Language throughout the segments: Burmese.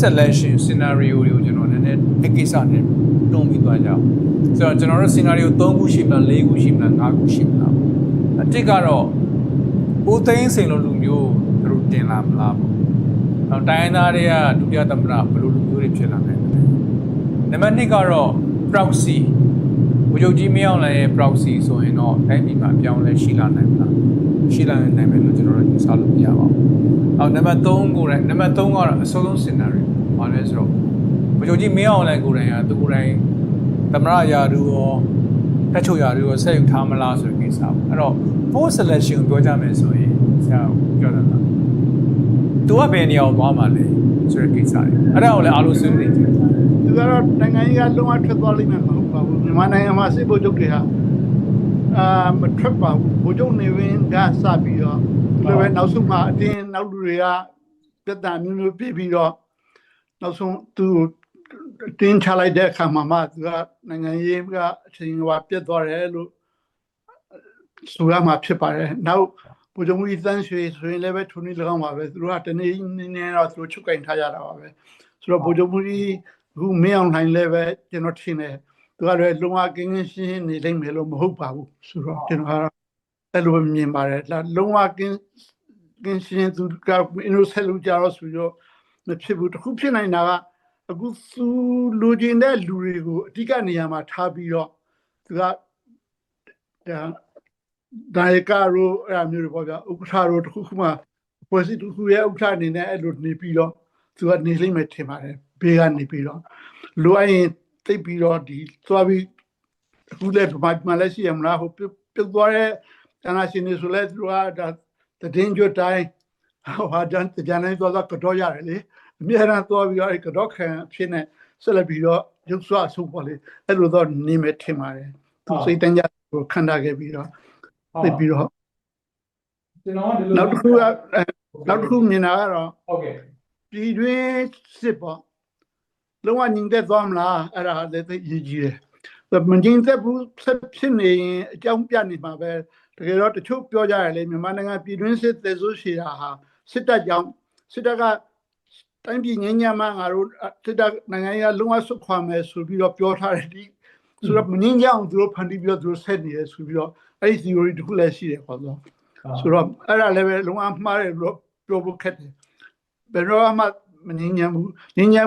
post election scenario တွေကိုကျွန်တော်နည်းနည်းအကိစ္စနဲ့တွန်းပြီးသွားကြအောင်ဆိုတော့ကျွန်တော်တို့ scenario 3ခုရှိမလား4ခုရှိမလား5ခုရှိမလားအတစ်ကတော့ဦးသိန်းစိန်လိုလူမျိုးသူတို့တင်လာမလားပေါ့နောက်တိုင်းရင်းသားတွေကဒုတိယသမ္မတဘယ်လိုလူမျိုးတွေဖြစ်လာနိုင်လဲနံပါတ်2ကတော့ proxy ဘုချုပ်ကြီးမင်းအောင်လှိုင်ရဲ့ proxy ဆိုရင်တော့တိုင်းပြည်မှာအပြောင်းအလဲရှိလာနိုင်မလား ရှိလာနိုင်မယ်လို့ကျွန်တော်တို့ယူဆလို့မရပါဘူး။အော်နံပါတ်3ကိုယ်တိုင်နံပါတ်3ကတော့အဆိုးဆုံး scenario ဘာလဲဆိုတော့ဘုချုပ်ကြီးမင်းအောင်လှိုင်ကိုယ်တိုင်ကသူကိုယ်တိုင်သမရရာထူးရောတက်ချုပ်ရာထူးရောဆက်ယူထားမလားဆိုတဲ့ကိစ္စပေါ့။အဲ့တော့ post selection ကိုပြောကြမယ်ဆိုရင်ဆရာပြောတာကသူကဘယ်နေရာကိုသွားမှာလဲဆိုတဲ့ကိစ္စတွေ။အဲ့ဒါကိုလည်းအားလုံးဆွေးနွေးနေကြတယ်သူကတော့နိုင်ငံကြီးကလုံးဝထွက်သွားလိမ့်မယ်မဟုတ်ပါဘူးမြန်မာနိုင်ငံမှာစစ်ဗိုလ်ချုပ်တွေဟာ အာမထွက်ပါဘူးဗိုလ်ချုပ်နေဝင်ကစပြီးတော့ဒီလိုပဲနောက်ဆုံးမှာအတင်းနောက်လူတွေကပြတ်တာမျိုးမျိုးပြပြီးတော့နောက်ဆုံးသူတင်းချလိုက်တဲ့အခါမှာမှသူကနိုင်ငံရေးကအချိန်ဟိုပြတ်သွားတယ်လို့ဆိုရမှာဖြစ်ပါတယ်နောက်ဗိုလ်ချုပ်ကြီးတန်းရွှေဆိုရင်လည်းပဲထုံနေ၎င်းပါပဲသူတို့ကတနေ့နည်းနည်းတော့သူတို့ချုပ်ကင်ထားကြတာပါပဲဆိုတော့ဗိုလ်ချုပ်ကြီးအခုမင်းအောင်နိုင်လည်းပဲကျွန်တော်ထင်တယ် သူကလည်းလုံးဝကင်းကင်းရှင်းရှင်းနေလိမ့်မယ်လို့မဟုတ်ပါဘူးဆိုတော့ကျွန်တော်ကတော့အဲ့လိုပဲမြင်ပါတယ်ဒါလုံးဝကင်းကင်းရှင်းသူကအင်နိုဆက်လို့ကြတော့ဆိုတော့မဖြစ်ဘူးတစ်ခုဖြစ်နိုင်တာကအခုသူလူချင်းတဲ့လူတွေကိုအဓိကနေရာမှာထားပြီးတော့သူကဒါဒါယကရိုအဲ့အမျိုးတွေပေါ့ဗျာဥက္ကဋ္ဌရိုတစ်ခုခုမှဖွဲ့စည်းတစ်ခုရဲ့ဥက္ကဋ္ဌအနေနဲ့အဲ့လိုနေပြီးတော့သူကနေလိမ့်မယ်ထင်ပါတယ်ဘေးကနေပြီးတော့လိုအပ်ရင် သိပ်ပြီးတော့ဒီသွားပြီးအခုလည်းဗမာပြည်မှာလည်းရှိရမလားဟိုပြုတ်ပြုတ်သွားတဲ့တနာရှင်တွေဆိုလဲသူကဒါတည်င်းကြတိုင်းဟိုဟာတန်ကြမ်းနေသွားတော့ကတော့ရတယ်လေအများအားသွားပြီးတော့အဲ့ကတော့ခံဖြစ်နေဆက်လက်ပြီးတော့ရုပ်စွာဆုံးပေါ်လေအဲ့လိုတော့နေမယ်ထင်ပါတယ်သူစိတ်တန်းကြကိုခန္ဓာခဲ့ပြီးတော့သိပ်ပြီးတော့ကျွန်တော်ကဒီလိုနောက်တစ်ခုကအဲနောက်တစ်ခုမြင်တာကတော့ဟုတ်ကဲ့ပြည်တွင်းစစ်ပေါ့ လုံးဝညင်သက်သွားမလားအဲ့ဒါလည်းသိရည်ကြီးတယ်။မညင်သက်ဘူးဆက်ဖြစ်နေရင်အကြောင်းပြနေမှာပဲတကယ်တော့တချို့ပြောကြရလေမြန်မာနိုင်ငံပြည်တွင်းစစ်သက်ဆိုးရှည်တာဟာစစ်တပ်ကြောင့်စစ်တပ်ကတိုင်းပြည်ငြိမ်းချမ်းမှငါတို့စစ်တပ်နိုင်ငံရေးလုံးဝဆွတ်ခွာမယ်ဆိုပြီးတော့ပြောထားတယ်ဒီဆိုတော့မငြိမ်းချမ်းအောင်သူတို့ဖန်တီးပြီးတော့သူတို့ဆက်နေတယ်ဆိုပြီးတော့အဲ့ဒီ theory တစ်ခုလည်းရှိတယ်ပေါ့ဆိုဆိုတော့အဲ့ဒါလည်းပဲလုံးဝမှားတယ်လို့ပြောဖို့ခက်တယ်ဘယ်တော့မှ မငြင်းညံဘူးငြင်းညံ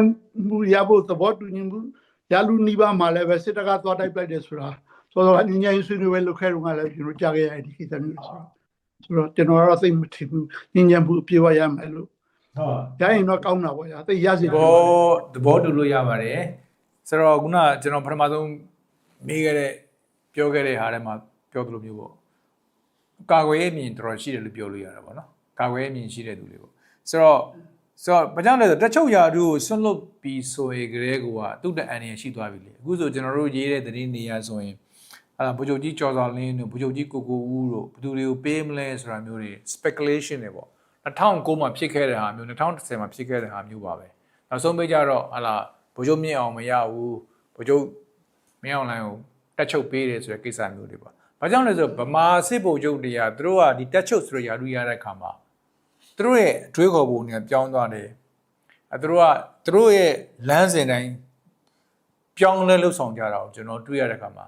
မှုရဖို့သဘောတူညီမှုရလူနီးပါးမှာလည်းပဲစစ်တပ်ကသွားတိုက်ပလိုက်တယ်ဆိုတာဆိုတော့ငြင်းညံဆွေးနွေးပွဲလုပ်ခဲ့တော့ကလည်းကျွန်တော်ကြားခဲ့ရတဲ့ဒီကိစ္စမျိုးဆိုတော့ဆိုတော့ကျွန်တော်ကတော့သိမထင်ဘူးငြင်းညံမှုအပြေဝရမယ်လို့ဟုတ်ရရင်တော့ကောင်းတာပေါ့ညာသိရစီသဘောသဘောတူလို့ရပါတယ်ဆိုတော့ခုနကကျွန်တော်ပထမဆုံးမေးခဲ့တဲ့ပြောခဲ့တဲ့ဟာထဲမှာပြောသလိုမျိုးပေါ့ကာကွယ်ရေးအမြင်တော်တော်ရှိတယ်လို့ပြောလို့ရတာပေါ့နော်ကာကွယ်ရေးအမြင်ရှိတဲ့သူတွေပေါ့ဆိုတော့ ဆိုတော့ဘာကြောင့်လဲဆိုတော့တက်ချုပ်ရာထူးကိုဆွန့်လွတ်ပြီးဆိုရကြတဲ့ကောသူ့တဲ့အန်ရရှိသွားပြီလေအခုဆိုကျွန်တော်တို့ရေးတဲ့သတင်းနေရာဆိုရင်အဲ့ဒါဗိုလ်ချုပ်ကြီးကျော်စောလင်းတို့ဗိုလ်ချုပ်ကြီးကိုကိုဦးတို့ဘယ်သူတွေကိုပေးမလဲဆိုတာမျိုးတွေ speculation တွေပေါ့2009မှာဖြစ်ခဲ့တဲ့ဟာမျိုး2010မှာဖြစ်ခဲ့တဲ့ဟာမျိုးပါပဲနောက်ဆုံးပေးကြတော့ဟာလာဗိုလ်ချုပ်မြင့်အောင်မရဘူးဗိုလ်ချုပ်မင်းအောင်လိုင်းကိုတက်ချုပ်ပေးတယ်ဆိုတဲ့ကိစ္စမျိုးတွေပေါ့ဘာကြောင့်လဲဆိုတော့ဗမာစစ်ဗိုလ်ချုပ်တွေကသူတို့ကဒီတက်ချုပ်ဆိုတဲ့ယာရုရတဲ့ခါမှာ သူတို့ရဲ့အတွေးခေါ်ပုံတွေကပြောင်းသွားတယ်အဲသူတို့ကသူတို့ရဲ့လမ်းစဉ်တိုင်းပြောင်းလဲလှုပ်ဆောင်ကြတာကိုကျွန်တော်တွေ့ရတဲ့ခါမှာ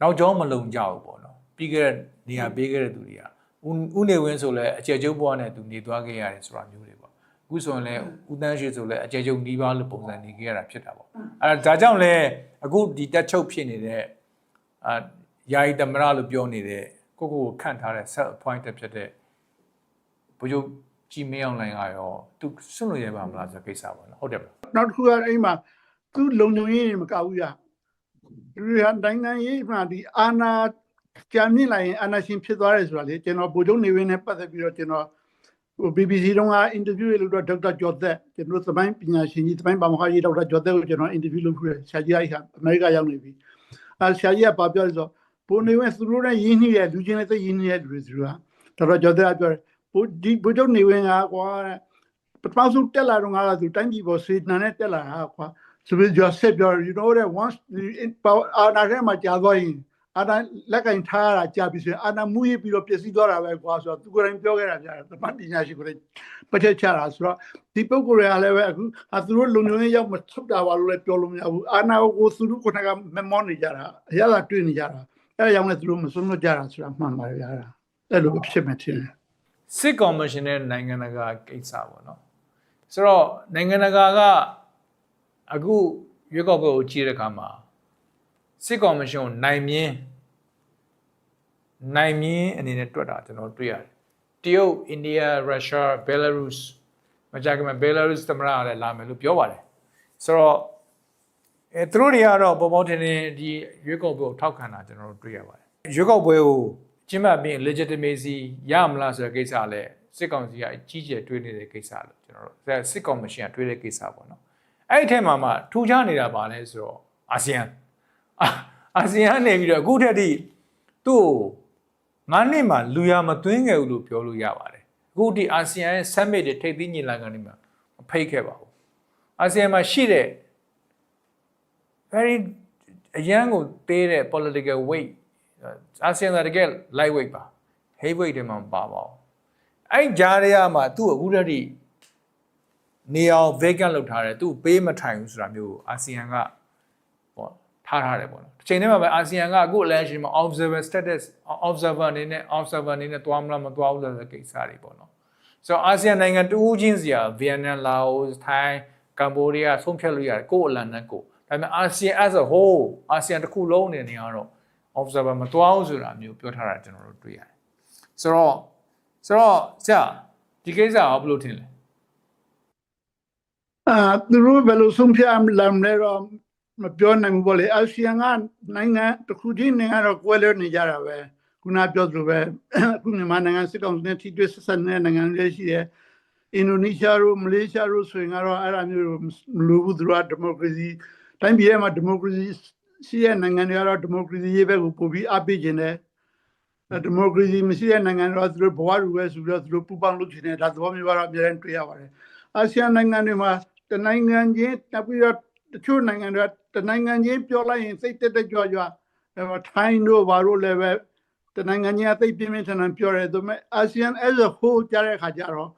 နောက်ကျောင်းမလုံကြဘူးပေါ့နော်ပြီးခဲ့တဲ့နေရာပေးခဲ့တဲ့သူတွေကဥဥနေဝင်းဆိုလဲအကျယ်ကျုပ်ဘွားနဲ့သူနေသွားခဲ့ရတယ်ဆိုတာမျိုးတွေပေါ့အခုဆိုရင်လဲဥတန်းရှိဆိုလဲအကျယ်ကျုပ်နီးပါးလို့ပုံစံနေခဲ့ရတာဖြစ်တာပေါ့အဲဒါကြောင့်လဲအခုဒီတက်ချုပ်ဖြစ်နေတဲ့အာယာယီသမရလို့ပြောနေတဲ့ကိုကိုကိုခန့်ထားတဲ့ set appointed ဖြစ်တဲ့ ဘုချုပ်ကြီးမင်းအောင်လိုင်ကရောသူဆွတ်လို့ရပါမလားဆိုတဲ့ကိစ္စပေါ့နော်ဟုတ်တယ်ပါနောက်တစ်ခုကအဲ့မှာသူလုံုံရေးတွေမကဘူးရလူတွေကနိုင်ငံရေးမှာဒီအာနာကြာမြင့်လိုက်ရင်အာနာရှင်ဖြစ်သွားတယ်ဆိုတာလေကျွန်တော်ဗိုလ်ချုပ်နေဝင်းနဲ့ပတ်သက်ပြီးတော့ကျွန်တော်ဟို BBC တုန်းကအင်တာဗျူးလုပ်တော့ဒေါက်တာကျော်သက်ကျွန်တော်သမိုင်းပညာရှင်ကြီးသမိုင်းပါမောက္ခကြီးဒေါက်တာကျော်သက်ကိုကျွန်တော်အင်တာဗျူးလုပ်ခဲ့ဆရာကြီးကအမေရိကရောက်နေပြီအဲဆရာကြီးကပြောပြောဆိုဘိုးနေဝင်းသူတို့နဲ့ရင်းနှီးတဲ့လူချင်းနဲ့သိရင်းနှီးတဲ့လူတွေသူကဒေါက်တာကျော်သက်ကပြောတယ် ဘိုးဒီဗိုလ်ချုပ်နေဝင်းကကွာတဲ့ပထမဆုံးတက်လာတော့ငါကသူတိုင်းပြည်ပေါ်စေတနာနဲ့တက်လာတာကွာဆိုပြီးကျော်ဆက်ပြော you know that once the in power အာနာထဲမှာကြာသွားရင်အာနာလက်ကင်ထားရတာကြာပြီဆိုရင်အာနာမူရပြီးတော့ပျက်စီးသွားတာပဲကွာဆိုတော့သူကိုယ်တိုင်ပြောခဲ့တာကြာတယ်သမတ်ပညာရှိကိုယ်တိုင်ပတ်ချက်ချတာဆိုတော့ဒီပုဂ္ဂိုလ်တွေကလည်းပဲအခုဟာသူတို့လုံလုံရေးရောက်မထုတ်တာပါလို့လည်းပြောလို့မရဘူးအာနာကိုသူတို့ကိုယ်ကမမောနေကြတာအရသာတွေ့နေကြတာအဲကြောင့်လည်းသူတို့မစွန့်လွတ်ကြတာဆိုတာမှန်ပါတယ်ဗျာအဲ့လိုဖြစ်မှထင်တယ် စစ်ကော်မရှင်နဲ့နိုင်ငံတကာကိစ္စပေါ့နော်ဆိုတော့နိုင်ငံတကာကအခုရွေးကောက်ပွဲကိုကြည့်တဲ့အခါမှာစစ်ကော်မရှင်ကိုနိုင်မြင်းနိုင်မြင်းအနေနဲ့တွက်တာကျွန်တော်တွေ့ရတယ်တရုတ်အိန္ဒိယရုရှားဘယ်လာရုစ်မကြာခင်မှာဘယ်လာရုစ်သမ္မတကလည်းလာမယ်လို့ပြောပါတယ်ဆိုတော့အဲသူတို့တွေကတော့ပေါ်ပေါ်ထင်ထင်ဒီရွေးကောက်ပွဲကိုထောက်ခံတာကျွန်တော်တို့တွေ့ရပါတယ်ရွေးကောက်ပွဲကို ကျင်းပပြီး legitimacy ရမလားဆိုတဲ့ကိစ္စလည်းစစ်ကောင်စီကအကြီးကျယ်တွေးနေတဲ့ကိစ္စလို့ကျွန်တော်တို့စစ်ကောင်မရှင်ကတွေးတဲ့ကိစ္စပေါ့နော်အဲ့ဒီထဲမှာမှထူးခြားနေတာပါလဲဆိုတော့အာဆီယံအာအာဆီယံနေပြီးတော့အခုထက်ထိသူ့ကိုငါးနှစ်မှလူရမသွင်းခဲ့ဘူးလို့ပြောလို့ရပါတယ်အခုဒီအာဆီယံရဲ့ summit တွေထိပ်သီးညီလာခံတွေမှာမဖိတ်ခဲ့ပါဘူးအာဆီယံမှာရှိတဲ့ very အရန်ကိုသေးတဲ့ political weight အာဆီယံကတကယ် light weight ပါ heavy weight တွေမှာမပါပါဘူးအဲ့ကြားရရမှာသူ့အခုတည်းနေအောင် vacant လုပ်ထားတယ်သူ့ပေးမထိုင်ဘူးဆိုတာမျိုးကိုအာဆီယံကပေါ့ထားထားတယ်ပေါ့နော်တစ်ချိန်တည်းမှာပဲအာဆီယံကအခု election မှာ observer status observer အနေနဲ့ observer အနေနဲ့သွားမလားမသွားဘူးဆိုတဲ့ကိစ္စတွေပေါ့နော်ဆိုတော့အာဆီယံနိုင်ငံတူးချင်းစီကဗီယက်နမ်လာအိုထိုင်းကမ္ဘောဒီးယားဆုံးဖြတ်လို့ရတယ်ကိုယ့်အလံနဲ့ကိုယ်ဒါပေမဲ့အာဆီယံ as a whole အာဆီယံတစ်ခုလုံးအနေနဲ့ကတော့ observer မသွားဘူးဆိုတာမျိုးပြောထားတာကျွန်တော်တို့တွေ့ရတယ်ဆိုတော့ဆိုတော့ကြာဒီကိစ္စကဘယ်လိုထင်လဲအာသူတို့ဘယ်လိုဆုံးဖြတ်လမ်းလဲတော့မပြောနိုင်ဘူးပေါ့လေအာဆီယံကနိုင်ငံတစ်ခုချင်းနိုင်ငံတော့ကွဲလွဲနေကြတာပဲခုနပြောသလိုပဲအခုမြန်မာနိုင်ငံစစ်ကောင်စီနဲ့ထိတွေ့ဆက်ဆံတဲ့နိုင်ငံတွေရှိတယ်အင်ဒိုနီးရှားတို့မလေးရှားတို့ဆိုရင်ကတော့အဲ့ဒါမျိုးမလိုဘူးသူတို့ကဒီမိုကရေစီတိုင်းပြည်ထဲမှာဒီမိုကရေစီ ရှိတဲ့နိုင်ငံတွေကတော့ဒီမိုကရေစီရေးဘက်ကိုပို့ပြီးအားပေးခြင်းတယ်ဒီမိုကရေစီမရှိတဲ့နိုင်ငံတွေတော့သူတို့ဘဝတူပဲဆိုပြီးတော့သူတို့ပူပေါင်းလုပ်ချင်တယ်ဒါသဘောမျိုးကတော့အများကြီးတွေ့ရပါတယ်အာဆီယံနိုင်ငံတွေမှာတနိုင်ငံချင်းတက်ပြီးတော့တချို့နိုင်ငံတွေကတနိုင်ငံချင်းပြောလိုက်ရင်စိတ်တက်တက်ကြွကြွအဲထိုင်းတို့ဘာလို့လည်းပဲတနိုင်ငံချင်းအသိပြင်းပြင်းထန်ထန်ပြောတယ်ဒါပေမဲ့အာဆီယံ as a whole ကြားတဲ့အခါကျတော့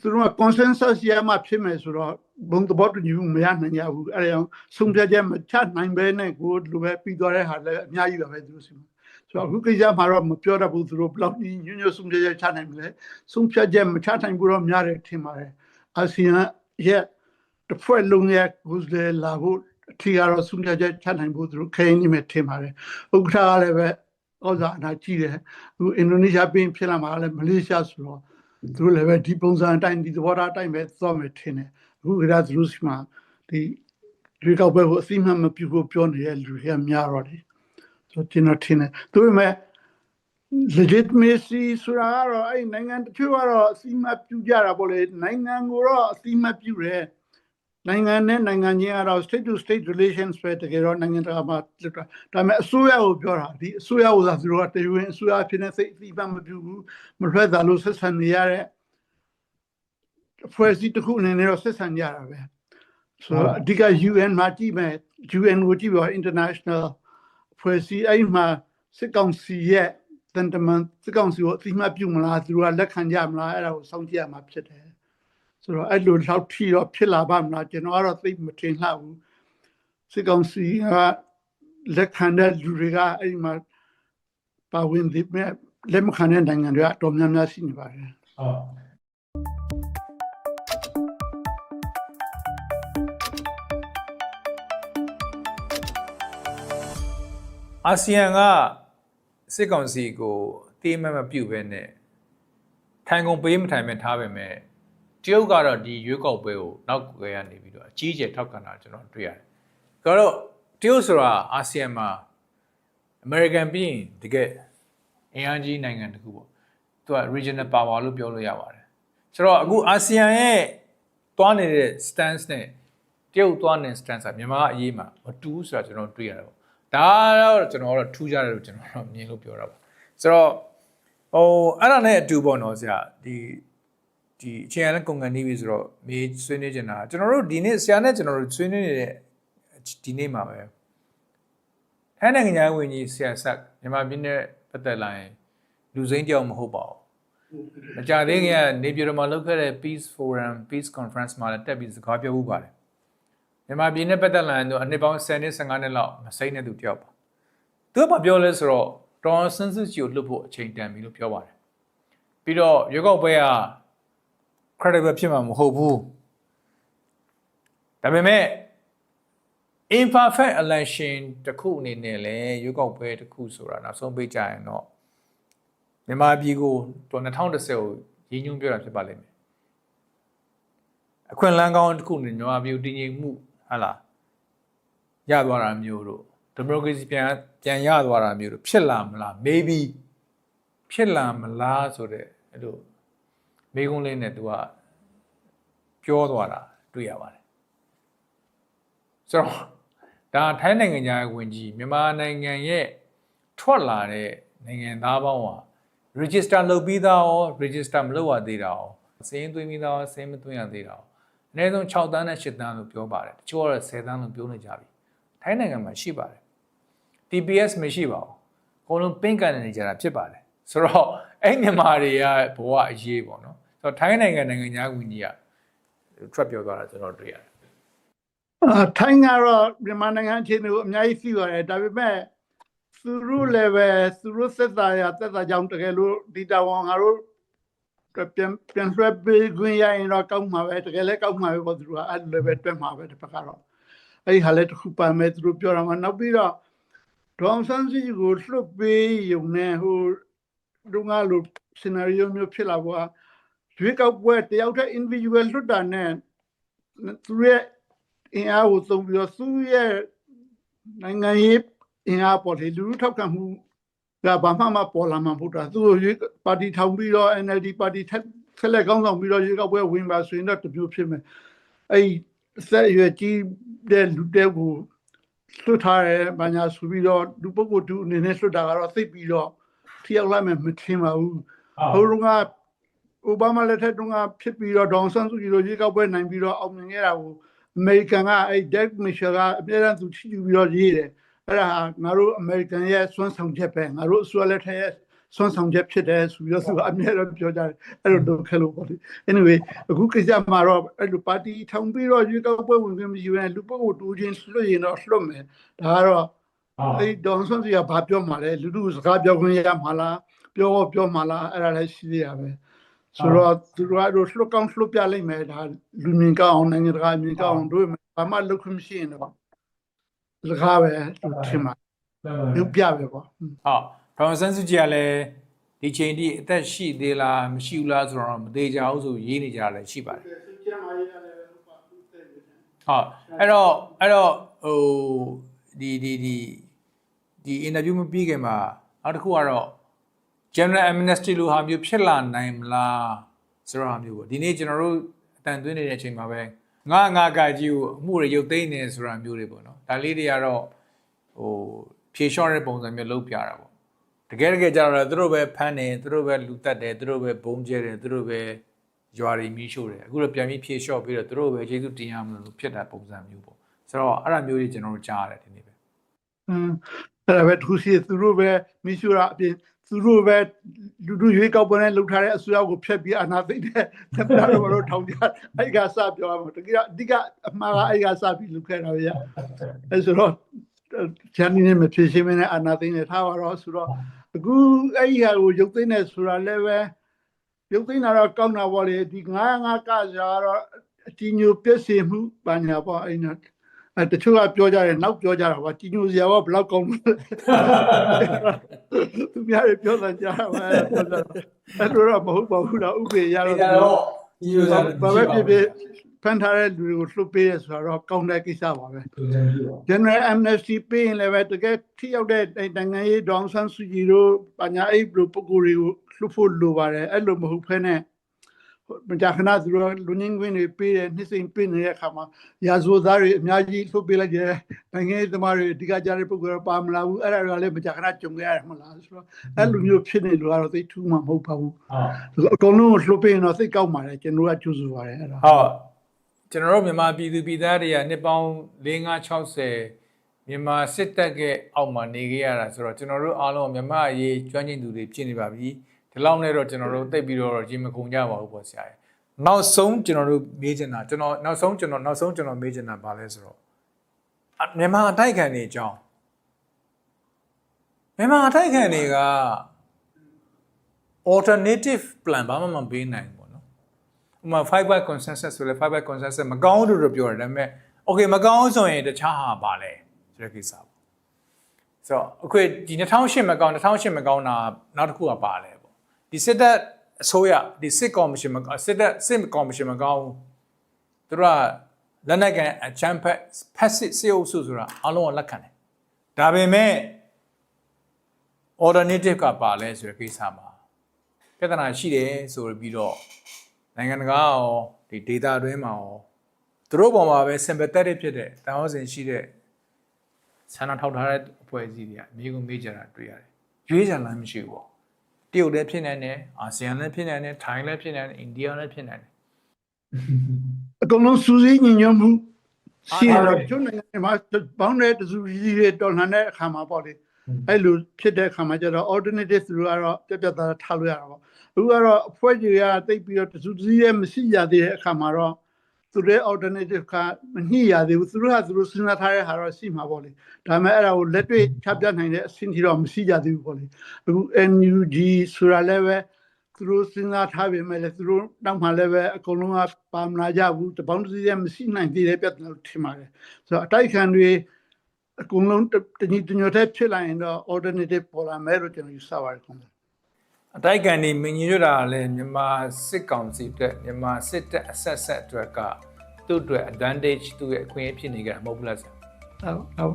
သူတို့က consensus ရမှဖြစ်မယ်ဆိုတော့ ဘုံသဘောတူညီမှုမရနိုင်ကြဘူးအဲဒါကြောင့်ဆုံးဖြတ်ချက်မချနိုင်ဘဲနဲ့ကိုလိုပဲပြီးသွားတဲ့ဟာလည်းအများကြီးပါပဲသူတို့စီမှာဆိုတော့အခုကိစ္စမှာတော့မပြောတတ်ဘူးသူတို့ဘယ်လောက်ညညွတ်ဆုံးဖြတ်ချက်ချနိုင်မလဲဆုံးဖြတ်ချက်မချနိုင်ဘူးတော့များတယ်ထင်ပါတယ်အာဆီယံရဲ့တစ်ဖွဲ့လုံးရဲ့ကိုယ်စားလှယ်လာဖို့အထီကတော့ဆုံးဖြတ်ချက်ချနိုင်ဖို့သူတို့ခရင်နေမယ်ထင်ပါတယ်ဥက္ကဋ္ဌကလည်းပဲဩဇာအနာကြီးတယ်အခုအင်ဒိုနီးရှားပြင်ဖြစ်လာမှာလည်းမလေးရှားဆိုတော့ သူတို့လည်းပဲဒီပုံစံအတိုင်းဒီသဘောထားအတိုင်းပဲသွားမယ်ထင်တယ်အခုကတည်းကသူတို့စီမှာဒီဒီကောက်ပွဲကိုအသိမှတ်မပြုဖို့ပြောနေတဲ့လူတွေကများတော့တယ်ဆိုတော့ကျွန်တော်ထင်တယ်သူပေမဲ့ legitimacy ဆိုတာကတော့အဲ့နိုင်ငံတချို့ကတော့အစီအမတ်ပြုကြတာပေါ့လေနိုင်ငံကိုတော့အစီအမတ်ပြုတယ် နိုင်ငံနဲ့နိုင်ငံချင်းကတော့ state to state relations ပဲတကယ်တော့နိုင်ငံတကာမှာလွတ်တာဒါပေမဲ့အစိုးရကိုပြောတာဒီအစိုးရကိုသာသူတို့ကတည်ဝင်အစိုးရဖြစ်နေစိတ်အစီအမတ်မပြုဘူးမလွှဲတာလို့ဆက်ဆံနေရတဲ့အဖွဲ့အစည်းတစ်ခုအနေနဲ့တော့ဆက်ဆံကြတာပဲဆိုတော့အဓိက UN မှာကြည့်မယ် UN ကိုကြည့်ပါ international အဖွဲ့အစည်းအဲ့မှာစစ်ကောင်စီရဲ့တန်တမန်စစ်ကောင်စီကိုအသိမှတ်ပြုမလားသူတို့ကလက်ခံကြမလားအဲ့ဒါကိုစောင့်ကြည့်ရမှာဖြစ်တယ် ဆိုတော့အဲ့လိုလောက်ထီတော့ဖြစ်လာပါမလားကျွန်တော်ကတော့သိမထင်လှဘူးစစ်ကောင်စီကလက်ခံတဲ့လူတွေကအဲ့မှာပါဝင်ဒီမဲ့လက်မခံတဲ့နိုင်ငံတွေကအတော်များများရှိနေပါတယ်ဟုတ်အာဆီယံကစစ်ကောင်စီကိုတေးမမပြုတ်ပဲနဲ့ထိုင်ကုန်ပေးမထိုင်မဲ့ထားပဲမဲ့ တရုတ်ကတော့ဒီရွေးကောက်ပွဲကိုနောက်ကွယ်ရနေပြီးတော့အကြီးအကျယ်ထောက်ခံတာကျွန်တော်တွေ့ရတယ်။ဒါတော့တရုတ်ဆိုတာအာဆီယံမှာ American ပြီးရင်တကယ်အင်အားကြီးနိုင်ငံတစ်ခုပေါ့။သူက regional power လို့ပြောလို့ရပါတယ်။ဆိုတော့အခုအာဆီယံရဲ့တွားနေတဲ့ stance နဲ့တရုတ်တွားနေတဲ့ stance ကမြန်မာအရေးမှာမတူဘူးဆိုတာကျွန်တော်တွေ့ရတယ်ပေါ့။ဒါတော့ကျွန်တော်တော့ထူးခြားတယ်လို့ကျွန်တော်တော့မြင်လို့ပြောတာပေါ့။ဆိုတော့ဟိုအဲ့ဒါနဲ့အတူပေါ့နော်ဆရာဒီ ဒီအချိန်အလဲကုန်ကန်နေပြီဆိုတော့မေးဆွေးနွေးနေတာကျွန်တော်တို့ဒီနေ့ဆရာနဲ့ကျွန်တော်တို့ဆွေးနွေးနေတဲ့ဒီနေ့မှာပဲထထိုင်းနိုင်ငံသားဝင်ကြီးဆရာဆက်မြန်မာပြည်နဲ့ပတ်သက်လာရင်လူစိမ်းတယောက်မဟုတ်ပါဘူးမကြသေးခင်ကနေပြည်တော်မှာလုပ်ခဲ့တဲ့ Peace Forum Peace Conference မှာလည်းတက်ပြီးစကားပြောမှုပါတယ်မြန်မာပြည်နဲ့ပတ်သက်လာရင်တော့အနှစ်ပေါင်း10နှစ်15နှစ်လောက်မစိမ့်တဲ့သူတယောက်ပါသူကဘာပြောလဲဆိုတော့တော်ဆန်းစစ်စီကိုလွတ်ဖို့အချိန်တန်ပြီလို့ပြောပါတယ်ပြီးတော့ရွေးကောက်ပွဲက credible ဖြစ်မှာမဟုတ်ဘူးဒါပေမဲ့ imperfect election တစ်ခုအနေနဲ့လည်းရွေးကောက်ပွဲတစ်ခုဆိုတာနောက်ဆုံးပေးကြရင်တော့မြန်မာပြည်ကိုတော့2010ကိုရင်းညွှန်းပြောတာဖြစ်ပါလိမ့်မယ်အခွင့်အလမ်းကောင်းတစ်ခုအနေနဲ့မြန်မာပြည်ကိုတည်ငြိမ်မှုဟာလားရသွားတာမျိုးတို့ဒီမိုကရေစီပြန်ပြန်ရသွားတာမျိုးတို့ဖြစ်လာမလား maybe ဖြစ်လာမလားဆိုတဲ့အဲ့လို မိကုံးလေးနဲ့သူကပြောသွားတာတွေ့ရပါတယ်ဆိုတော့ဒါထိုင်းနိုင်ငံသားဝင်ကြီးမြန်မာနိုင်ငံရဲ့ထွက်လာတဲ့နိုင်ငံသားပေါင်းဟာ register လုပ်ပြီးသားရော register မလုပ်ရသေးတာရောစင်းသွင်းပြီးသားရောစင်းမသွင်းရသေးတာရောအနည်းဆုံး6တန်းနဲ့8တန်းလို့ပြောပါတယ်တချို့ကတော့10တန်းလို့ပြောနေကြပြီထိုင်းနိုင်ငံမှာရှိပါတယ် TPS မရှိပါဘူးအကုန်လုံးပင့်ကန်နေကြတာဖြစ်ပါတယ်ဆိုတော့အဲ့မြန်မာတွေကဘဝအရေးပေါ့နော် ဆိုတော့ထိုင်းနိုင်ငံနိုင်ငံသားဝင်ကြီးကထွက်ပြောသွားတာကျွန်တော်တွေ့ရတယ်အာထိုင်းကတော့မြန်မာနိုင်ငံအခြေအနေကိုအများကြီးသိပါတယ်ဒါပေမဲ့သူတို့လည်းပဲသူတို့သက်သာရသက်သာကြောင်းတကယ်လို့ဒီတာဝန်ငါတို့ပြန်ပြန်လွှဲပေးခွင့်ရရင်တော့ကောက်မှာပဲတကယ်လည်းကောက်မှာပဲပေါ့သူတို့ကအဲ့လိုပဲတွက်မှာပဲတစ်ဖက်ကတော့အဲ့ဒီဟာလည်းတစ်ခုပါမယ်သူတို့ပြောတာမှနောက်ပြီးတော့ဒေါအောင်ဆန်းစုကြည်ကိုလွှတ်ပေးရုံနဲ့ဟိုဒုငါလို scenario မျိုးဖြစ်လာပေါ့ ရွေးကောက်ပွဲတယောက်တည်း individual လွှတ်တာနဲ့သူရဲ့အင်အားကိုသုံးပြီးတော့သူ့ရဲ့နိုင်ငံရေးအင်အားပေါ်လေလူလူထောက်ခံမှုကဘာမှမပေါ်လာမှာမဟုတ်တာသူ့ကိုရွေးပါတီထောင်ပြီးတော့ NLD ပါတီထက်ဆက်လက်ကောင်းဆောင်ပြီးတော့ရွေးကောက်ပွဲဝင်ပါဆိုရင်တော့တမျိုးဖြစ်မယ်အဲ့ဆက်ရွယ်ကြီးတဲ့လူတဲ့ကိုလွတ်ထားတယ်ဘာညာဆိုပြီးတော့လူပုဂ္ဂိုလ်တူအနေနဲ့လွတ်တာကတော့သိပ်ပြီးတော့ထျောက်လိုက်မယ်မထင်ပါဘူးဟိုတုန်းက အိုဘားမားလက်ထက်တုန်းကဖြစ်ပြီးတော့ဒေါအောင်ဆန်းစုကြည်တို့ရွေးကောက်ပွဲနိုင်ပြီးတော့အောင်မြင်ခဲ့တာကိုအမေရိကန်ကအဲ့ Deck Mitchell ကအများအားသူချီယူပြီးတော့ရေးတယ်အဲ့ဒါငါတို့အမေရိကန်ရဲ့စွမ်းဆောင်ချက်ပဲငါတို့အစိုးရလက်ထက်ရဲ့စွမ်းဆောင်ချက်ဖြစ်တယ်ဆိုပြီးတော့သူကအများအားပြောကြတယ်အဲ့လိုတော့ခဲလို့ပေါ့လေ anyway အခုကိစ္စမှာတော့အဲ့လိုပါတီထောင်ပြီးတော့ရွေးကောက်ပွဲဝင်ခွင့်မရှိဘဲလူပုဂ္ဂိုလ်တူချင်းလွှတ်ရင်တော့လွှတ်မယ်ဒါကတော့အဲ့ဒေါန်ဆန်စီကဘာပြောမှလဲလူလူစကားပြောခွင့်ရမှာလားပြောပြောမှာလားအဲ့ဒါလည်းရှိသေးရပဲ ဆိုတော့သူတို့ကတော့လှုပ်ကောင်းလှုပ်ပြလိုက်မယ်ဒါလူမြင်ကောင်းအောင်နိုင်ငံတကာမြင်ကောင်းအောင်တို့ဘာမှလုပ်ခွင့်မရှိရင်တော့စကားပဲသူထင်မှာလူပြပဲပေါ့ဟုတ်ဒေါန်ဆန်းစုကြည်ကလည်းဒီချိန်ထိအသက်ရှိသေးလားမရှိဘူးလားဆိုတော့မသေးကြဘူးဆိုရေးနေကြတာလည်းရှိပါတယ်ဟုတ်အဲ့တော့အဲ့တော့ဟိုဒီဒီဒီဒီ interview မပြီးခင်မှာနောက်တစ်ခုကတော့ general amnesty လိုဟာမျိုးဖြစ်လာနိုင်မလားဆိုတော့ဟာမျိုးပေါ့ဒီနေ့ကျွန်တော်တို့အတန်သွင်းနေတဲ့အချိန်မှာပဲငါငါကကြီးကိုအမှုတွေရုပ်သိမ်းနေဆိုတာမျိုးတွေပေါ့နော်ဒါလေးတွေကတော့ဟိုဖြေလျှော့တဲ့ပုံစံမျိုးလုပ်ပြတာပေါ့တကယ်တကယ်ကြတော့သူတို့ပဲဖမ်းတယ်သူတို့ပဲလူတက်တယ်သူတို့ပဲဘုံကျဲတယ်သူတို့ပဲရွာတွေမီးရှို့တယ်အခုတော့ပြန်ပြီးဖြေလျှော့ပြီးတော့သူတို့ပဲကျေးဇူးတင်ရမလို့ဖြစ်တာပုံစံမျိုးပေါ့ဆိုတော့အဲ့ဒါမျိုးတွေကျွန်တော်တို့ကြားရတယ်ဒီနေ့ပဲဟမ်အဲ့ဒါပဲသူစီသူတို့ပဲမိရှူရာအပြင် သူတို့ပဲလူလူရွေးကောက်ပွဲနဲ့လှုပ်ထားတဲ့အစိုးရကိုဖျက်ပြီးအာဏာသိမ်းတဲ့သမ္မတတော်တို့ထောင်ကြအဲ့ကစပြောရမှာတကယ်အဓိကအမှားကအဲ့ကစပြီးလုပ်ခဲ့တာပဲရအဲ့ဆိုတော့ချန်နေနဲ့မဖြစ်ရှင်းမနဲ့အာဏာသိမ်းနေထားပါတော့ဆိုတော့အခုအဲ့ဒီဟာကိုရုပ်သိမ်းနေဆိုတာလည်းပဲရုပ်သိမ်းတာတော့ကောင်းတာပေါ့လေဒီ905ကစားတော့အတီညိုပြည့်စင်မှုပါညာပေါ့အဲ့နော် အဲတချို့ကပြောကြတယ်နောက်ပြောကြတာပါတီညိုစရာကဘယ်လောက်ကောင်းလဲသူများတွေပြောတာကြားတာပဲအဲ့လိုတော့မဟုတ်ပါဘူးတော့ဥပဒေရတော့ဒီလိုဆိုဘာပဲဖြစ်ဖြစ်ဖန်ထားတဲ့လူတွေကိုလှုပ်ပေးရဆိုတော့ကောင်းတဲ့ကိစ္စပါပဲ General Amnesty ပေးရင်လည်းပဲတကယ်ထိရောက်တဲ့နိုင်ငံရေးဒေါန်ဆန်းစုကြည်တို့ပညာအိပ်လိုပုဂ္ဂိုလ်တွေကိုလှုပ်ဖို့လိုပါတယ်အဲ့လိုမဟုတ်ဖ ೇನೆ မ ကြာခဏသူတို့လူငင်းခွင်းတွေပေးတယ်နှစ်စိမ်ပေးနေတဲ့အခါမှာရာဇဝသားတွေအများကြီးလှုပ်ပေးလိုက်တယ်နိုင်ငံရေးသမားတွေအဓိကကြားတဲ့ပုဂ္ဂိုလ်တွေပါမလာဘူးအဲ့ဒါတွေကလည်းမကြာခဏကြုံခဲ့ရတယ်မလားဆိုတော့အဲ့လိုမျိုးဖြစ်နေလို့ကတော့သိပ်ထူးမှမဟုတ်ပါဘူးအကုန်လုံးလှုပ်ပေးရင်တော့သိပ်ကောက်ပါတယ်ကျွန်တော်ကကြိုးစားပါတယ်အဲ့ဒါဟုတ်ကျွန်တော်တို့မြန်မာပြည်သူပြည်သားတွေကနှစ်ပေါင်း5 60မြန်မာစစ်တပ်ကအောက်မှာနေခဲ့ရတာဆိုတော့ကျွန်တော်တို့အားလုံးမြန်မာအရေးကျွမ်းကျင်သူတွေဖြစ်နေပါပြီ ဒီလောက်နဲ့တော့ကျွန်တော်တို့တိတ်ပြီးတော့ရင်မကုန်ကြပါဘူးပေါ့ဆရာ။နောက်ဆုံးကျွန်တော်တို့မေးချင်တာကျွန်တော်နောက်ဆုံးကျွန်တော်နောက်ဆုံးကျွန်တော်မေးချင်တာပါလဲဆိုတော့အမြန်မာအတိုက်ခံတွေအကြောင်းမြန်မာအတိုက်ခံတွေက alternative plan ဘာမှမပေးနိုင်ဘူးပေါ့နော်ဥပမာ5 by consensus ဆိုလဲ5 by consensus မကောင်းဘူးလို့ပြောတယ်ဒါပေမဲ့ okay မကောင်းဆိုရင်တခြားဟာပါလဲဆိုတဲ့ကိစ္စပေါ့ဆိုတော့အခုဒီ2008မကောင်း2008မကောင်းတာနောက်တစ်ခုကပါလဲပေါ့ ဒီစစ်တပ်အစိုးရဒီစစ်ကော်မရှင်မကောင်းစစ်တပ်စစ်ကော်မရှင်မကောင်းဘူးသူတို့ကလက်နက်ကန်အချမ်းဖက်ဖက်စစ်စေအုပ်စုဆိုတာအလုံးကလက်ခံတယ်ဒါပေမဲ့ alternative ကပါလဲဆိုတဲ့ကိစ္စမှာပြဿနာရှိတယ်ဆိုပြီးတော့နိုင်ငံတကာရောဒီ data အတွင်းမှာရောသူတို့ပေါ်မှာပဲ sympathetic ဖြစ်တဲ့တောင်းစင်ရှိတဲ့ဆန္ဒထောက်ထားတဲ့အဖွဲ့အစည်းတွေကအမျိုးကိုမေးကြတာတွေ့ရတယ်။ရွေးချယ်လမ်းမရှိဘူးပေါ့။ တရုတ်လည်းဖြစ်နိုင်တယ်၊အာဆီယံလည်းဖြစ်နိုင်တယ်၊ထိုင်းလည်းဖြစ်နိုင်တယ်၊အိန္ဒိယလည်းဖြစ်နိုင်တယ်အကုန်လုံးစူးစီးညီညွတ်မှုရှိရအားတော့လုံးကျွန်းနိုင်ငံတွေမှာဘောင်းတဲ့တစုကြီးတွေတော်လှန်တဲ့အခါမှာပေါ့လေအဲ့လိုဖြစ်တဲ့အခါမှာကျတော့ alternative သူတို့ကတော့ပြတ်ပြတ်သားသားထားလို့ရတာပေါ့အခုကတော့အဖွဲ့ကြီးကတိတ်ပြီးတော့တစုကြီးရဲ့မရှိရသေးတဲ့အခါမှာတော့ သူတို့ alternative ကမညှိရသေးဘူးသူတို့ကသူတို့စဉ်းစားထားတဲ့ဟာတော့ရှိမှာပေါ့လေဒါပေမဲ့အဲ့ဒါကိုလက်တွေ့ချပြနိုင်တဲ့အဆင့်ထိတော့မရှိကြသေးဘူးပေါ့လေအခု NUG ဆိုတာလည်းပဲသူတို့စဉ်းစားထားပေမဲ့လည်းသူတို့တောက်မှလည်းပဲအကုန်လုံးကပါမလာကြဘူးတပေါင်းတစည်းရဲ့မရှိနိုင်သေးတဲ့ပြဿနာလို့ထင်ပါတယ်ဆိုတော့အတိုက်ခံတွေအကုန်လုံးတတညီတညွတ်တဲ့ဖြစ်လာရင်တော့ alternative ပေါ်လာမယ်လို့ကျွန်တော်ယူဆပါတယ်ခင်ဗျာ။ အတိုက်ခံနေမငြင်းရတာလည်းမြန်မာစစ်ကောင်စီအတွက်မြန်မာစစ်တပ်အဆက်ဆက်အတွက်ကသူ့အတွက် advantage သူ့ရဲ့အခွင့်အရေးဖြစ်နေကြတာမဟုတ်ဘူးလားဆရာ။ဟုတ်ဟုတ်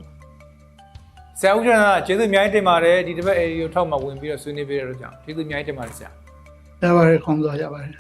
ဆရာဦးကျော်ကကျေးဇူးအများကြီးတင်ပါတယ်ဒီတစ်ပတ် area ကိုထောက်မှဝင်ပြီးတော့ဆွေးနွေးပေးရတော့ကြောင့်ကျေးဇူးအများကြီးတင်ပါတယ်ဆရာရပါတယ်ခေါင်းဆောင်ရပါတယ်